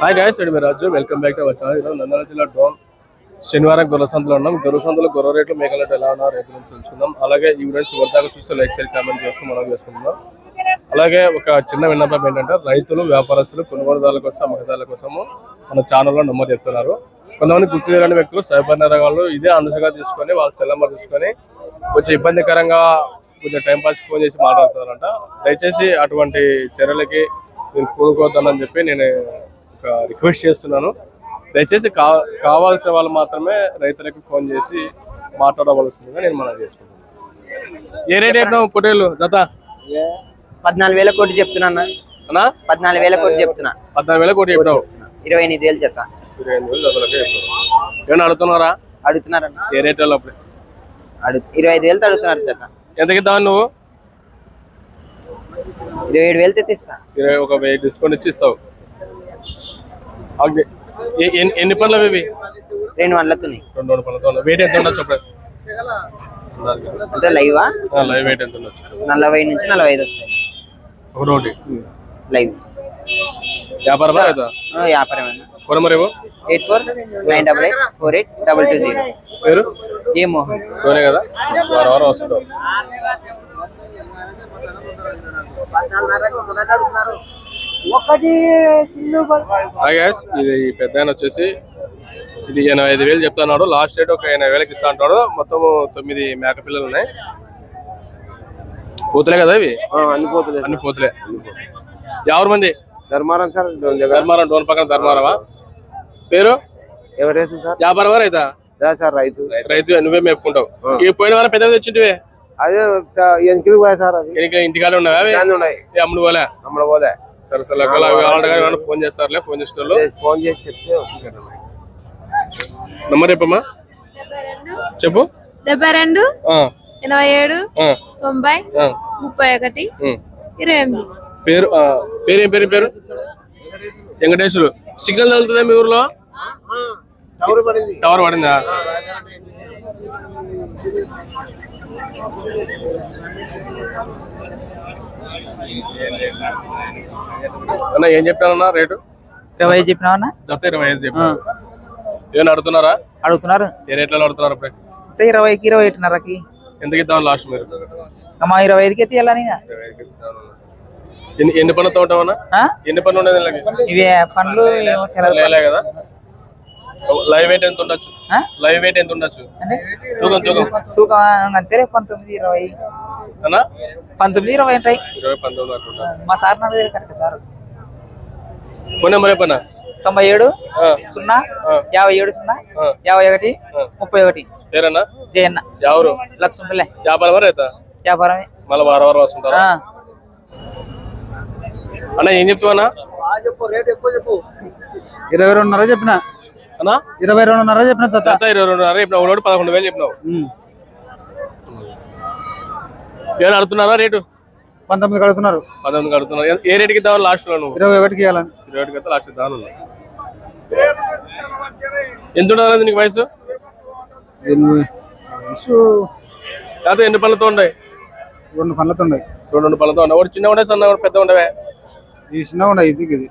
Hi guys ఇది మీ Raju. Welcome back to our channel ఈరోజు నంద్యాల జిల్లా డోన్ శనివారం గొర్రెసంతలో ఉన్నాం. గొర్రెసంతలో గొర్రె రేట్లు మేకల రేట్లు ఎలా ఉన్నారు రైతులు తెలుసుకుందాం. అలాగే ఈ వీడియో చివరిదాకా చూస్తే లైక్ షేర్ కామెంట్ చేస్తూ మనం చేసుకుందాం. అలాగే ఒక చిన్న విన్నపం ఏంటంటే రైతులు వ్యాపారస్తులు కొనుగోలుదారుల కోసం అమ్మకదారుల కోసము మన ఛానల్లో నెంబర్ చెప్తున్నారు. కొంతమంది గుర్తు తెలియని వ్యక్తులు సైబర్ నేరగాళ్ళు ఇదే అనుసగా తీసుకొని వాళ్ళ సెల్ నెంబర్ తీసుకొని కొంచెం ఇబ్బందికరంగా కొంచెం టైం పాస్ ఫోన్ చేసి మాట్లాడుతున్నారంట. దయచేసి అటువంటి చర్యలకి మీరు కోరుకోవద్దని చెప్పి నేను ఒక రిక్వెస్ట్ చేస్తున్నాను. దయచేసి కా కావాల్సిన వాళ్ళు మాత్రమే రైతులకు ఫోన్ చేసి మాట్లాడవలసిందిగా నేను మనం చేసుకుంటున్నాను. ఏ రేట్ చెప్పినావు పొటేలు జత? పద్నాలుగు వేల కోటి చెప్తున్నా అన్న. పద్నాలుగు వేల కోటి చెప్తున్నా. పద్నాలుగు వేల కోటి చెప్పినావు ఇరవై ఎనిమిది వేలు చెప్తా. ఇరవై ఎనిమిది వేలు జతలకే చెప్పినావు ఏమన్నా అడుగుతున్నారా? అడుగుతున్నారన్న. ఏ రేట్ వాళ్ళు అప్పుడే? అడుగు ఇరవై ఐదు వేలతో అడుగుతున్నారు చెత్త ఎంతకి ఇద్దామని నువ్వు? ఇరవై ఏడు వేలతో ఇస్తా ఇరవై ఒక వెయ్యి డిస్కౌంట్ ఇచ్చి ఇస్తావు. ఎన్ని- ఎన్ని పనులు అవి ఇవి? రెండు వందలతున్నాయి రెండు రెండు పనులతో వెయిట్ ఎంత ఉండొచ్చు అంటే లైవా? లైవ్ వెయిట్ ఎంత ఉండొచ్చు? నలభై నుంచి నలభై ఐదు వస్తాయి. ఒకటి లైవ్. మరేమో eight four nine double eight four eight double two zero. పేరు? ఏ మోహన్. తోనే కదా? వారం వారం వస్తుంటావు ఒకటి గ్యాస్ ఇది పెద్ద ఆయన వచ్చేసి ఇది ఎనభై ఐదు వేలు చెప్తున్నాడు. లాస్ట్ రేట్ ఒక ఎనభై వేలకి ఇస్తా అంటాడు. మొత్తం తొమ్మిది మేక పిల్లలు ఉన్నాయి. పోతులే కదా ఇవి? అన్ని పోతులే. అన్ని పోతులే. ఎవరు మంది? ధర్మారం సార్ ధర్మారం డోన్ పక్కన ధర్మారమా? పేరు? ఎవరేసు సార్? వ్యాపారం రైతా? సార్ రైతు. రైతు నువ్వే మేపుకుంటావు. ఈ పోయిన వారం పెద్దది వచ్చింటివే అదే ఎనికిలు పోయా సార్ ఉన్నావా ఉన్నాయి. ఏ అమ్ముడు పోలే? అమ్మడ పోలే. సరే సరే అవి కావాలంటే ఫోన్ చేస్తారులే ఫోన్ చేసే వాళ్ళు ఫోన్ చేసి చెప్తే. నంబర్ చెప్పమ్మా. చెప్పు. డెబ్బై రెండు ఆ, ఎనభై ఏడు ఆ, తొంభై ఆ, ముప్పై ఒకటి. ఇరవై ఎనిమిది. పేరు ఆ, పేరు ఏం పేరు పేరు? వెంకటేశ్వరు సిగ్నల్ తగులుతుందా మీ ఊర్లో? టవర్ పడింది. టవర్ పడిందా? అన్న ఏం చెప్తానన్నా రేటు? ఇరవై చెప్పినావన్నా జత ఇరవై ఐదు చెప్పాను ఏమైనా అడుగుతున్నారా? అడుగుతున్నారు. ఏ రేట్లలో అడుగుతున్నారు అప్పుడే? అంటే ఇరవైకి ఇరవై ఒకటిన్నరకి ఎందుకు ఇద్దాం లాస్ట్ మీరు? మా ఇరవై ఐదుకి ఇక. ఇద్దామన్నా. ఎన్ని ఉంటామన్నా ఆ? ఎన్ని పనులు ఉండేది? ఇవే. లేలే కదా. లైవ్ వెయిట్ ఎంత ఉండొచ్చు? లైవ్ వెయిట్ ఎంత ఉండొచ్చు? తూకం తూకం. తూకం అంతే పంతొమ్మిది ఇరవై. అన్నా? పంతొమ్మిది ఇరవై ఉంటాయి ఇరవై పంతొమ్మిది మా సార్ నా దగ్గర కరెక్ట్ సార్. ఫోన్ నెంబర్ చెప్పన్నా? తొంభై ఏడు సున్నా యాభై ఏడు సున్నా. యాభై ఒకటి. ముప్పై ఒకటి. పేరన్నా? జయన్న. ఎవరు? లక్ష్మణులే. వ్యాపారం వరకు అవుతా వ్యాపారమే. మళ్ళీ వారం వారం వస్తుంటారా? ఆ. అన్న ఏం చెప్తావన్నా ఇరవై రెండున్నర చెప్పిన. అన్నా? ఇరవై రెండున్నర చెప్పిన జత ఇరవై రెండున్నర చెప్పిన ఒకటి పదకొండు వేలు చెప్పినావు. ఏమైనా అడుగుతున్నారా రేటు? పంతొమ్మిది కడుతున్నారు. పంతొమ్మిది అడుగుతున్నారు ఏ- రేటుకి ఇద్దాం లాస్ట్లో నువ్వు? ఇరవై ఒకటికి ఇవ్వాలని. ఇరవై ఒకటికి అయితే లాస్ట్ ఇద్దాం ఎంత ఉండాలి నీకు వయసు? కాదు ఎన్ని పళ్ళతో ఉన్నాయి? రెండు పనులతో ఉన్నాయి. రెండు రెండు పళ్ళతో ఉన్నాయి. ఒకటి చిన్న ఉండే సన్న పెద్ద ఉండవే? ఈ చిన్నగా ఉన్నాయి ఇది ఇది.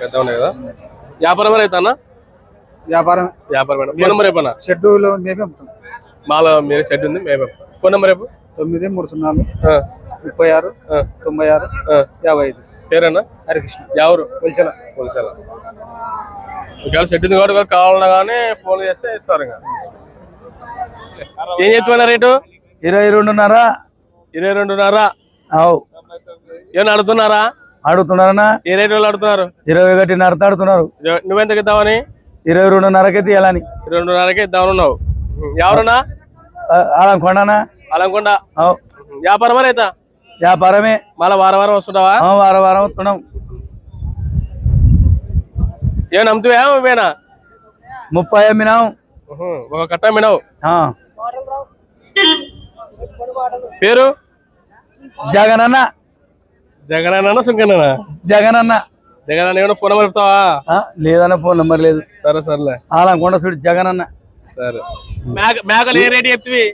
పెద్ద ఉన్నాయి కదా? వ్యాపారం అయితే అన్న? వ్యాపారం. వ్యాపారం మేడం. ఫోన్ నెంబర్ రేపన్నా షెడ్యూలో మేమే అమ్ముతాం. మాలో మీరు సెట్ ఉంది మేము చెప్తాం ఫోన్ నెంబర్ తొమ్మిది మూడు సున్నాలు ఆ, ముప్పై ఆరు తొంభై ఆరు. యాభై ఐదు. పేరేనా? హరికృష్ణ. ఎవరు కొలిచల పోలీసాల ఒకవేళ సెట్ ఉంది కాబట్టి కావాలన్నా కానీ ఫోన్ చేస్తే ఇస్తారు ఇంకా. ఏం చెప్తున్నా రేటు? ఇరవై రెండున్నర. ఇరవై రెండున్నర. అవు. ఏమన్నా అడుగుతున్నారా? అడుగుతున్నారన్నా? ఏ రేటు వాళ్ళు అడుగుతున్నారు? ఇరవై ఒకటిన్నర అడుగుతున్నారు. నువ్వెంతకి ఇద్దామని ఇరవై రెండున్నరకి తీయాలని. ఇరవై రెండున్నరకి ఇద్దామని ఉన్నావు ఎవరున్నా అలా కొండనా అలంకొండ వ్యాపారమా రైతా? వ్యాపారమే. మళ్ళీ వారం వారం వస్తుంటావా? వారం వారం వస్తున్నాం. ఏమైనా అమ్ముతావా ఇవేనా ముప్పై అమ్మినాం. ఉహు, ఒక కట్ట అమ్మినావు. పేరు? జగనన్న. జగనన్న సుంకన్న జగనన్న. జగనన్న ఏమైనా ఫోన్ నెంబర్ చెప్తావా? లేదన్న ఫోన్ నెంబర్ లేదు. సరే సర్లే. అలా కొండ చూడు జగనన్న సరే. మేక మేకలు ఏ రేటు చెప్తివి?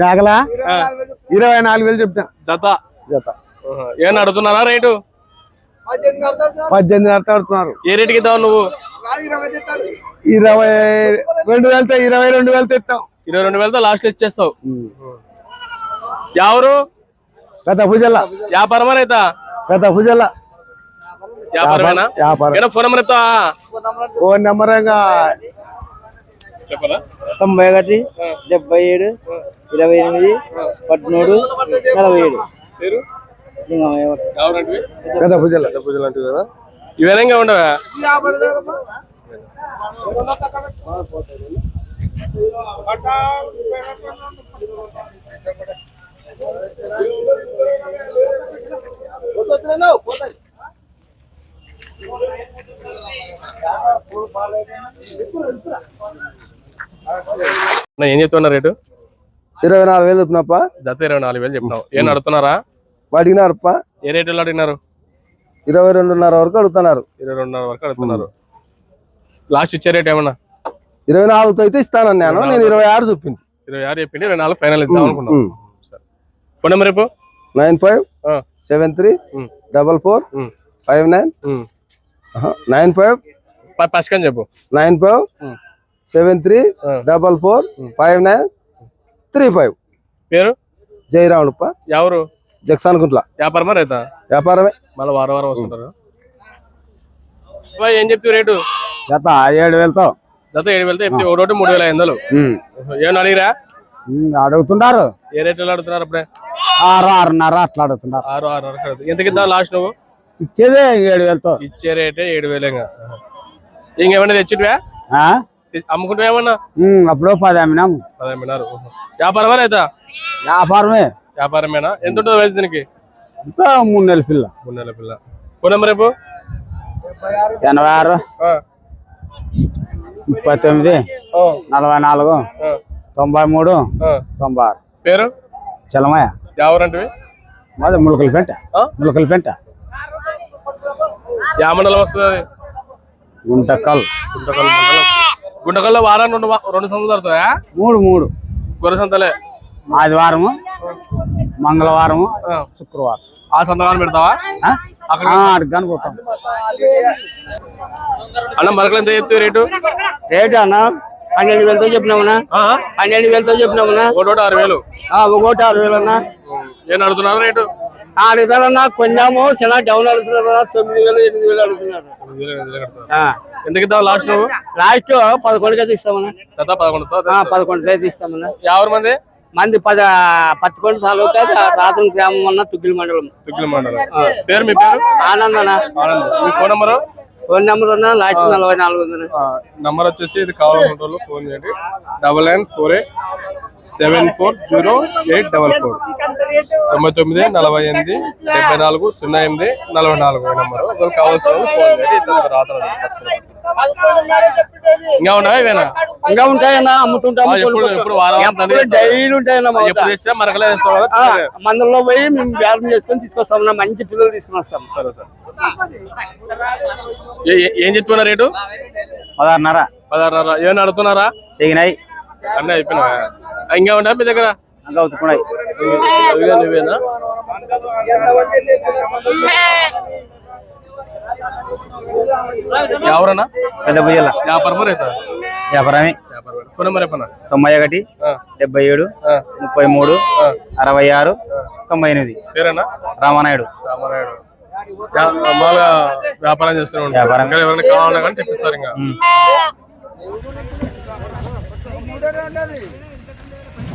మేకలా? ఇరవై నాలుగు వేలు చెప్తా. జత? జత. ఏమన్నా అడుగుతున్నారా రేటు? పద్దెనిమిది అట్లా ఆడుతున్నారు ఏ రేటుకి ఇద్దావు నువ్వు? ఇరవై రెండు వేలతో ఇరవై రెండు వేలతో ఇస్తాం ఇరవై రెండు వేలతో లాస్ట్ ఇచ్చేస్తావు. ఎవరు పెద్ద భుజల వ్యాపారమా రైతా? పెద్ద భుజల వ్యాపారమేనా? ఫోన్ నెంబర్ ఫోన్ నెంబర్ తొంభై ఒకటి డెబ్బై ఏడు ఇరవై ఎనిమిది పద్మూడు నలభై ఏడు. పెద్ద భుజల పెద్ద పూజలు. అంటారు కదా? ఇవేనంగా ఉండవా? నా ఏం చెప్తున్నా రేటు? ఇరవై నాలుగు వేలు చెప్పినప్ప జత ఇరవై నాలుగు వేలు చెప్పినావు ఏం అడుగుతున్నారా? అడిగినారప్ప ఏ రేట్లో అడిగినారు? ఇరవై రెండున్నర వరకు అడుగుతున్నారు. ఇరవై రెండున్నర వరకు అడుగుతున్నారు. లాస్ట్ ఇచ్చే రేట్ ఏమన్నా? ఇరవై నాలుగుతో అయితే ఇస్తానని నేను. నేను ఇరవై ఆరు చెప్పింది ఇరవై ఆరు చెప్పిండి ఇరవై నాలుగు ఫైనల్ ఇద్దాం అనుకున్నాం. ఉమ్. సరే. ఫోన్ నెంబర్ రేపు nine five seven three double four five nine. Nine five పసుకని చెప్పు. Nine five. Seven three. Double four. Five nine three five. పేరు? జయరాముడుప్ప ఎవరు? జక్సాన్ గుంట్ల. వ్యాపారమా రైతా? వ్యాపారమే. మళ్ళీ వారం వారం వస్తుంటారు. ఏం చెప్తావు రేటు? జత ఏడు వేలతో. జత ఏడు వేలతో చెప్తే ఒకటి మూడు వేల ఐదు వందలు. ఏమన్నా అడిగిరా? అడుగుతున్నారు. ఏ రేట్లో అడుగుతున్నారు అప్పుడే? ఆరు ఆరున్నర అట్లా అడుగుతున్నారు. ఆరు ఆరు వరకు అడుగుతారు ఎంతకి ఇద్దాం లాస్ట్ నువ్వు? ఇచ్చేదే ఏడు వేలతో. ఇచ్చే రేటే ఏడు వేలు ఇంకా ఇంకేమన్నా తెచ్చిటివా ఆ? అమ్ముకుంటా ఏమన్నా? ఉమ్, అప్పుడు పది అమ్మినాము. పదిహేను వ్యాపారమా రైతా వ్యాపారమే. వ్యాపారమేనా? ఎంత ఉంటుంది వయసు దీనికి? అంతా మూడు నెలల పిల్ల. మూడు నెలల పిల్ల. ఫోన్ నెంబర్ రేపు ఎనభై ఆరు ముప్పై తొమ్మిది నలభై నాలుగు తొంభై మూడు. తొంభై ఆరు. పేరు? చలమయ్య. ఎవరంటివి మాది ములకల పెంట? ములకల పెంట. యా మండలం వస్తుంది గుంటకల్. గుంటకల్ మండలం. గుంటకల్లో వారానికి రెండు వా- రెండు సంతలు దొరుకుతాయా? మూడు మూడు. గొర్రె సంతలే. ఆదివారము మంగళవారము ఆ, శుక్రవారం. ఆ సంతకాలు పెడతావా? ఆ? అక్కడ అడగడానికి పోతాం. అన్న మరకలు ఎంత చెప్తే రేటు? రేటు అన్న పన్నెండు వేలతో చెప్పినామన్నా పన్నెండు వేలతో చెప్పినామన్నా ఒకటి ఆరు వేలు. ఒకటి ఆరు వేలు అన్నా. ఏం అడుగుతున్నారు రేటు? అడుగుతారన్నా కొన్నాము చాలా డౌన్ అడుగుతున్నారు తొమ్మిది వేలు ఎనిమిది వేలు అడుగుతున్నారు. ఎందుకు ఇద్దాం లాస్ట్ నువ్వు? లాస్ట్ జత పదకొండుతో ఆ, పదకొండు అయితే ఇస్తామన్నా. ఎవరి మంది? మంది పద పదకొండు తాలూకా రాత్రి గ్రామం అన్న తుగ్గిలి మండలం. తుగ్గిల మండలం. పేరు మీ పేరు? ఆనంద్ మీ ఫోన్ నెంబరు? ఫోన్ నెంబర్ అన్న లాస్ట్ నలభై నాలుగు నంబర్ వచ్చేసి ఇది కావాలనుకుంటే వాళ్ళు ఫోన్ చేయండి. Double nine four eight seven four zero eight double four తొంభై తొమ్మిది నలభై ఎనిమిది డెబ్బై నాలుగు సున్నా ఎనిమిది నలభై నాలుగు నెంబర్ ఒకరు కావాల్సిన వాళ్ళు ఫోన్ చేయండి రాత్రి ఇంకా ఉన్నావా ఇవేనా? ఇంకా ఉంటాయన్నా అమ్ముతుంటాము? డైలీ ఉంటాయన్నా మందుల్లో పోయి మేము బేరం చేసుకొని తీసుకొస్తాం మంచి పిల్లలు తీసుకుని వస్తాం. సరే సరే. ఏ- చెప్తున్నా రేటు? పదహారున్నర. పదహారు ఏమైనా అడుగుతున్నారా? తెగినాయి. అన్నీ అయిపోయినా ఇంకా ఉంటా మీ దగ్గర? నువ్వేనా? ఎవరన్నా? పెద్ద భుజల వ్యాపారమే. వ్యాపారం ఫోన్ నెంబర్ చెప్పన్నా తొంభై ఒకటి డెబ్బై ఏడు. ముప్పై మూడు అరవై ఆరు తొంభై ఎనిమిది. పేరేనా? రామానాయుడు. మామూలుగా వ్యాపారం చేస్తూనే ఉంటారు. వ్యాపారం. ఎవరైనా కావాలన్నా కానీ తెప్పిస్తారు ఇంకా.